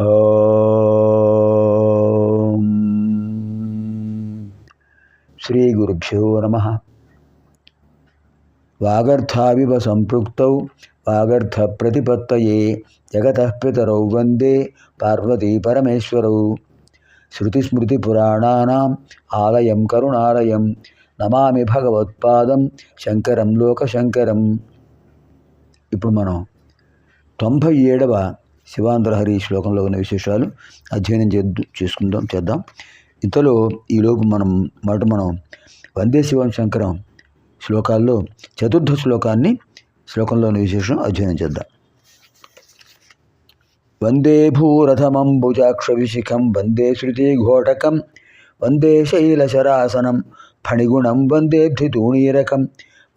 శ్రీ గురుభ్యో నమ. వాగర్థావివ సంపృక్తౌ వాగర్థ ప్రతిపత్తయే జగత పితరౌ వందే పార్వతీ పరమేశ్వరౌ. శృతిస్మృతిపురాణానాం ఆలయం కరుణాలయం నమామి భగవత్పాదం శంకరం లోకశంకరం. ఇప్పుడు మనం తొంభై ఏడవ శివాంధ్రహరి శ్లోకంలో ఉన్న విశేషాలు అధ్యయనం చేద్దు చేసుకుందాం చేద్దాం. ఇంతలో ఈలోపు మనం మొదట మనం వందే శివం శంకరం శ్లోకాల్లో చతుర్థ శ్లోకాన్ని శ్లోకంలోని విశేషం అధ్యయనం చేద్దాం. వందే భూరథమంబుజాక్ష విశిఖం వందే శృతిఘోటకం వందే శైలశరాసనం ఫణిగుణం వందే ధృతూణీరకం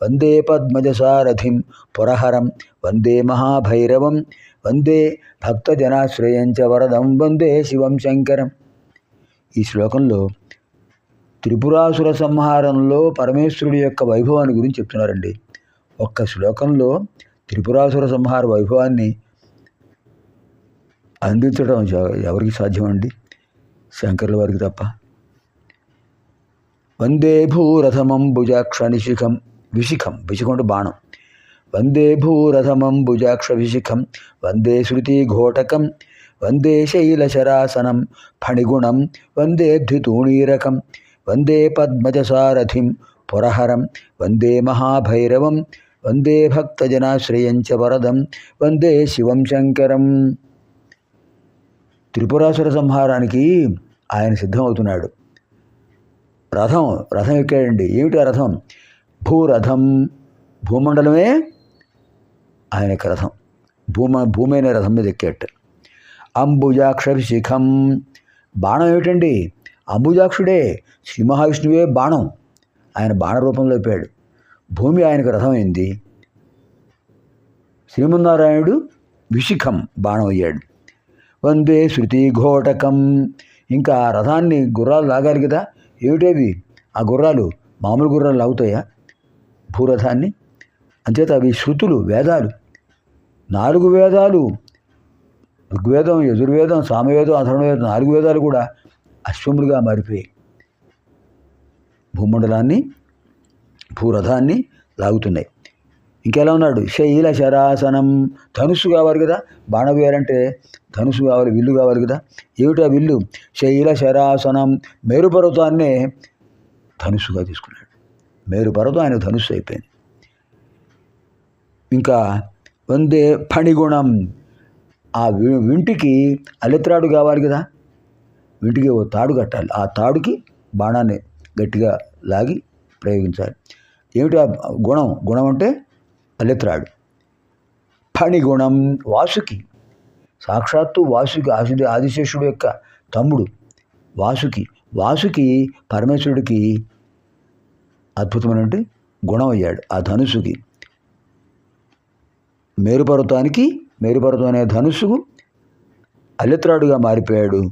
వందే పద్మజసారథిం పురహరం వందే మహాభైరవం వందే భక్తజనాశ్రయంచ వరదం వందే శివం శంకరం. ఈ శ్లోకంలో త్రిపురాసుర సంహారంలో పరమేశ్వరుడి యొక్క వైభవాన్ని గురించి చెప్తున్నారండి. ఒక్క శ్లోకంలో త్రిపురాసుర సంహార వైభవాన్ని అందించడం ఎవరికి సాధ్యమండి? శంకరుల వారికి తప్ప. వందే భూరథమం భుజాక్ష నిశిఖం విశిఖం విశిఖం అంటే బాణం. వందే భూరథమం భుజాక్షభిషిఖం వందే శృతిఘోటకం వందే శైలశరాసనం ఫణిగుణం వందే ద్వితూణీరకం వందే పద్మజసారథిం పురహరం వందే మహాభైరవం వందే భక్తజనాశ్రయంచ వరదం వందే శివం శంకరం త్రిపురాసుర సంహారానికి ఆయన సిద్ధమవుతున్నాడు. రథం రథం ఎక్కాడండి. ఏమిటి ఆ రథం? భూరథం. భూమండలమే ఆయన యొక్క రథం. భూమ భూమి అనే రథం మీద ఎక్కాట. అంబుజాక్షభిషిఖం. బాణం ఏమిటండి? అంబుజాక్షుడే శ్రీ మహావిష్ణువే బాణం. ఆయన బాణ రూపంలో అయిపోయాడు భూమి ఆయనకు రథం అయింది శ్రీమన్నారాయణుడు విశిఖం బాణం అయ్యాడు. వందే శృతి ఘోటకం. ఇంకా ఆ రథాన్ని గుర్రాలు లాగాలి కదా? ఏమిటేవి? ఆ గుర్రాలు మామూలు గుర్రాలు లాగుతాయా? భూరథాన్ని? అంచేత అవి శృతులు వేదాలు. నాలుగు వేదాలు ఋగ్వేదం యజుర్వేదం సామవేదం అథర్వవేదం నాలుగు వేదాలు కూడా అశ్వములుగా మారిపోయాయి. భూమండలాన్ని భూరథాన్ని లాగుతున్నాయి. ఇంకెలా ఉన్నాడు? శైల శరాసనం ధనుసు కావాలి కదా? బాణ వేయాలంటే ధనుసు కావాలి విల్లు కావాలి కదా? ఏమిటా విల్లు? శైల శరాసనం మేరుపర్వతాన్నే ధనుసుగా తీసుకున్నాడు. మేరుపర్వతం ఆయన ధనుసు అయిపోయింది. ఇంకా వందే ఫణిగుణం. ఆ వి- వింటికి అలెత్రాడు కావాలి కదా. వింటికి ఓ తాడు కట్టాలి. ఆ తాడుకి బాణాన్ని గట్టిగా లాగి ప్రయోగించాలి. ఏమిటి ఆ గుణం? గుణం అంటే అలెత్రాడు ఫణిగుణం వాసుకి. సాక్షాత్తు వాసుకి ఆది ఆదిశేషుడు యొక్క తమ్ముడు వాసుకి. వాసుకి పరమేశ్వరుడికి అద్భుతమైనటువంటి గుణం అయ్యాడు. ఆ ధనుసుకి. మేరుపర్వతానికి మేరుపర్వతం అనే ధనుస్సుకు అల్లెత్రాడుగా మారిపోయాడు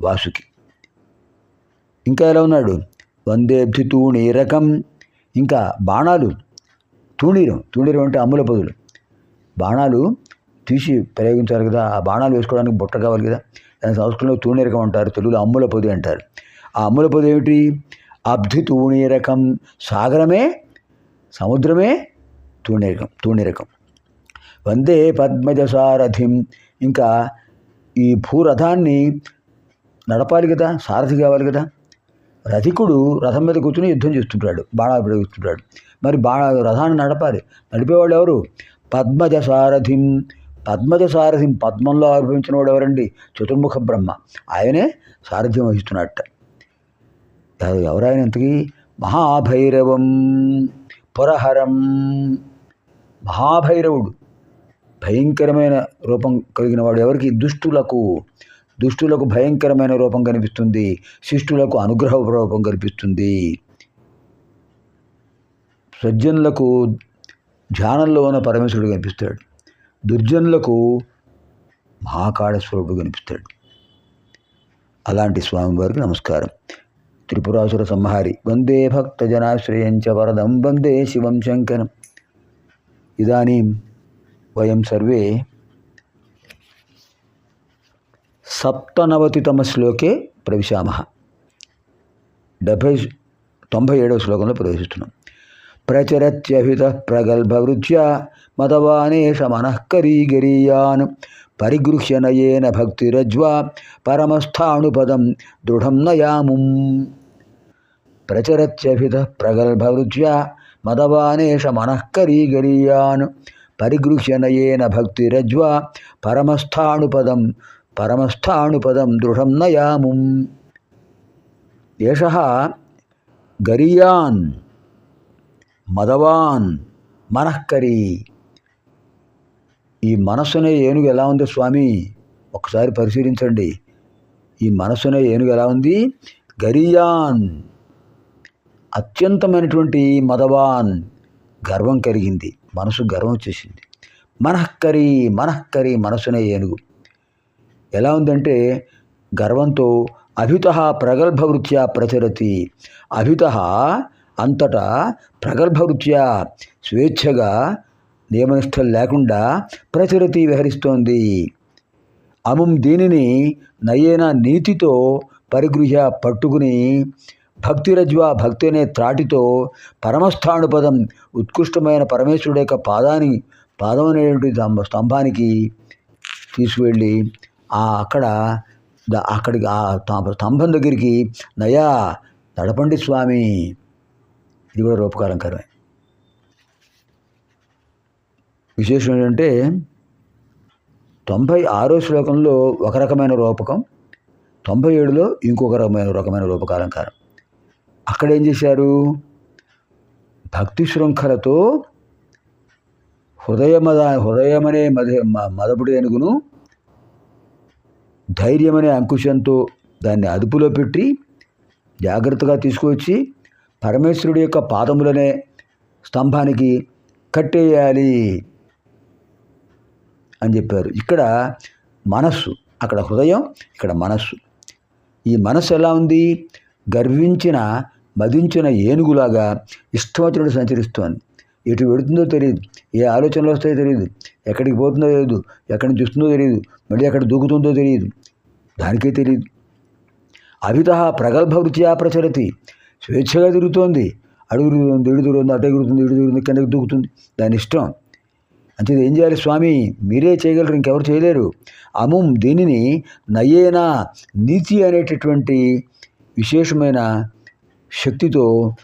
వాసుకి. ఇంకా ఎలా ఉన్నాడు? వందేబ్ధి తూణీరకం ఇంకా బాణాలు తూణీరం తూణీరం అంటే అమ్ముల పదులు. బాణాలు తీసి ప్రయోగించాలి కదా ఆ బాణాలు వేసుకోవడానికి బుట్ట కావాలి కదా. దాని సంస్కృతంలో తూణీరకం అంటారు తెలుగులో అమ్ముల పొది అంటారు. ఆ అమ్ముల పొది ఏమిటి? అబ్ధి తూణీరకం సాగరమే సముద్రమే తూణీరకం తూణీరకం. వందే పద్మజసారథిం. ఇంకా ఈ భూరథాన్ని నడపాలి కదా సారథి కావాలి కదా. రథికుడు రథం మీద కూర్చుని యుద్ధం చేస్తుంటాడు బాణాలు ప్రయోగిస్తుంటాడు మరి బాణ రథాన్ని నడపాలి. నడిపేవాడు ఎవరు? పద్మజ సారథిం పద్మజ సారథిం పద్మంలో ఆవిర్భవించిన వాడు ఎవరండి? చతుర్ముఖ బ్రహ్మ. ఆయనే సారథ్యం వహిస్తున్నట్ట. ఎవరాయన ఇంతకీ? మహాభైరవం పురహరం. మహాభైరవుడు. భయంకరమైన రూపం కలిగిన వాడు ఎవరికి? దుష్టులకు. దుష్టులకు భయంకరమైన రూపం కనిపిస్తుంది. శిష్టులకు అనుగ్రహ రూపం కనిపిస్తుంది. సజ్జనులకు ధ్యానంలో ఉన్న పరమేశ్వరుడు కనిపిస్తాడు. దుర్జనులకు మహాకాళ స్వరూపుడు కనిపిస్తాడు. అలాంటి స్వామివారికి నమస్కారం. త్రిపురాసుర సంహారి వందే భక్త జనాశ్రయంచ వరదం వందే శివం శంకరం. ఇదానీం వయం సర్వే సప్తనవతితమ శ్లోకే ప్రవిశామः డెబ్భై తొంభై ఏడవ శ్లోకంలో ప్రవేశిస్తున్నాం ప్రచరత్యభిత ప్రగల్భవృత్య మతవానేష మనఃకరీగరీయాన్ పరిగృహ్య నయేన భక్తిరజ్వా పరమస్థాణుపదం దృఢం నయాముం। ప్రచరత్యభిత ప్రగల్భవృత్య మతవానేష మనఃకరీగరీయాన్ పరిగృహ్యనయేన భక్తిరజ్వ పరమస్థాణుపదం పరమస్థాణుపదం దృఢం నయాముం. ఏష గరియాన్ మదవాన్ మనఃకరి. ఈ మనస్సునే ఏనుగు ఎలా ఉంది స్వామి? ఒకసారి పరిశీలించండి. ఈ మనస్సునే ఏనుగు ఎలా ఉంది? గరియాన్ అత్యంతమైనటువంటి మదవాన్ గర్వం కలిగింది. మనసు గర్వం వచ్చేసింది. మనహక్కరి మనహక్కరి మనసునే ఏనుగు. ఎలా ఉందంటే గర్వంతో అభిత ప్రగల్భవృత్యా ప్రచరతి. అభిత అంతటా ప్రగల్భవృత్యా స్వేచ్ఛగా నియమనిష్టలు లేకుండా ప్రచరతి విహరిస్తోంది. అముం దీనిని నయేన నీతితో పరిగృహ్య పట్టుకుని భక్తిరజ్వా భక్తి అనే త్రాటితో పరమస్థానుపదం ఉత్కృష్టమైన పరమేశ్వరుడు యొక్క పాదాన్ని పాదం అనేటువంటి స్తంభానికి తీసుకువెళ్ళి ఆ అక్కడ అక్కడికి ఆ స్తంభం దగ్గరికి నయా నడపండి స్వామి. ఇది కూడా రూపకాలంకరమే విశేషం ఏంటంటే తొంభై ఆరో శ్లోకంలో ఒక రకమైన రూపకం తొంభై ఏడులో ఇంకొక రకమైన రకమైన రూపకాలంకారం అక్కడ ఏం చేశారు? భక్తి శృంఖలతో హృదయమద హృదయమనే మద మ- మదపుడి ఏనుగును ధైర్యమనే అంకుశంతో దాన్ని అదుపులో పెట్టి జాగ్రత్తగా తీసుకువచ్చి పరమేశ్వరుడి యొక్క పాదములనే స్తంభానికి కట్టేయాలి అని చెప్పారు. ఇక్కడ మనస్సు అక్కడ హృదయం ఇక్కడ మనస్సు. ఈ మనస్సు ఎలా ఉంది? గర్వించిన మదించిన ఏనుగులాగా ఇష్టం సంచరిస్తోంది. ఎటు పెడుతుందో తెలియదు. ఏ ఆలోచనలు వస్తాయో తెలియదు. ఎక్కడికి పోతుందో తెలియదు. ఎక్కడిని చూస్తుందో తెలియదు. మళ్ళీ ఎక్కడ దూకుతుందో తెలియదు. దానికే తెలియదు. అవిత ప్రగల్భ వృత్యా ప్రచరతి. స్వేచ్ఛగా తిరుగుతోంది. అడుగు తిరుగుతుంది తిరుగుతుంది అటు ఎగురుతుంది ఇడు తిరుగుతుంది కిందకి దూకుతుంది. దాని ఇష్టం. అంతే ఏం చేయాలి స్వామి? మీరే చేయగలరు. ఇంకెవరు చేయలేరు. అముం దీనిని నయేనా నీతి అనేటటువంటి విశేషమైన శక్తితో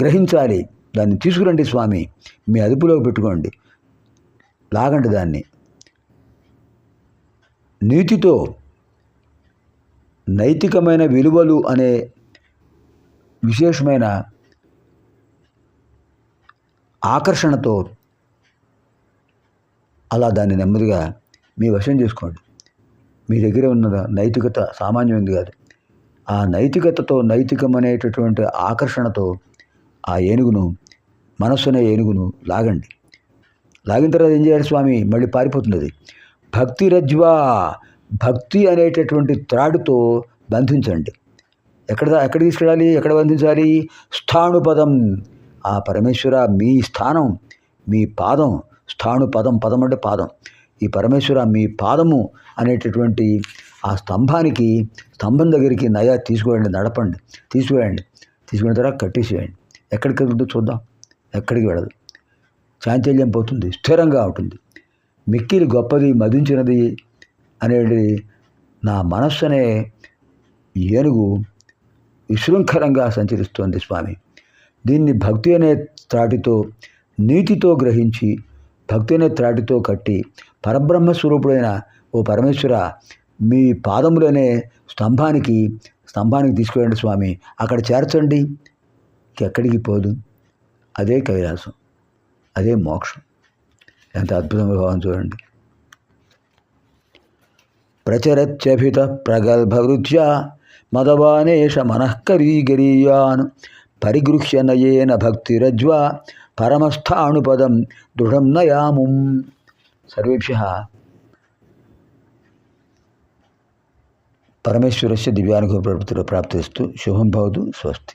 గ్రహించాలి. దాన్ని తీసుకురండి స్వామి. మీ అదుపులోకి పెట్టుకోండి. లాగండి దాన్ని. నీతితో నైతికమైన విలువలు అనే విశేషమైన ఆకర్షణతో అలా దాన్ని నెమ్మదిగా మీ వశం చేసుకోండి. మీ దగ్గర ఉన్న నైతికత సామాన్యమైనది కాదు. ఆ నైతికతతో నైతికమనేటటువంటి ఆకర్షణతో ఆ ఏనుగును మనస్సునే ఏనుగును లాగండి. లాగిన తర్వాత ఏం చేయాలి స్వామి? మళ్ళీ పారిపోతుంది అది. భక్తి రజ్వా భక్తి అనేటటువంటి త్రాడుతో బంధించండి. ఎక్కడ ఎక్కడ తీసుకెళ్ళాలి? ఎక్కడ బంధించాలి? స్థాణుపదం. ఆ పరమేశ్వర మీ స్థానం మీ పాదం. స్థాణుపదం పదం అంటే పాదం. ఈ పరమేశ్వర మీ పాదము అనేటటువంటి ఆ స్తంభానికి స్తంభం దగ్గరికి నయా తీసుకువెళ్ళండి నడపండి. తీసుకువెళ్ళండి. తీసుకున్న తర్వాత కట్టేసేయండి. ఎక్కడికి వెళ్తుందో చూద్దాం. ఎక్కడికి వెళ్ళదు. చాంచల్యం పోతుంది. స్థిరంగా ఉంటుంది. మిక్కిలి గొప్పది మదించినది అనేది నా మనస్సు అనే ఏనుగు విశృంఖలంగా సంచరిస్తోంది స్వామి. దీన్ని భక్తి అనే త్రాటితో నీతితో గ్రహించి భక్తి అనే త్రాటితో కట్టి పరబ్రహ్మ స్వరూపుడైన ఓ పరమేశ్వర మీ పాదములనే స్తంభానికి స్తంభానికి తీసుకువెళ్ళండి స్వామి. అక్కడ చేర్చండి. ఎక్కడికి పోదు. అదే కైలాసం. అదే మోక్షం. ఎంత అద్భుతంగా భావం చూడండి. ప్రచరత్యభిత ప్రగల్భవృత్య మదవానేష మనఃకరీగరీయాన్ పరిగృహ్య నయేన భక్తిరజ్వ పరమస్థాణుపదం దృఢం నయాముం. సర్వేభ్య పరమేశ్వరస్య దివ్యానుభవ ప్రాప్తిస్తూ శుభం భవదు స్వస్తి.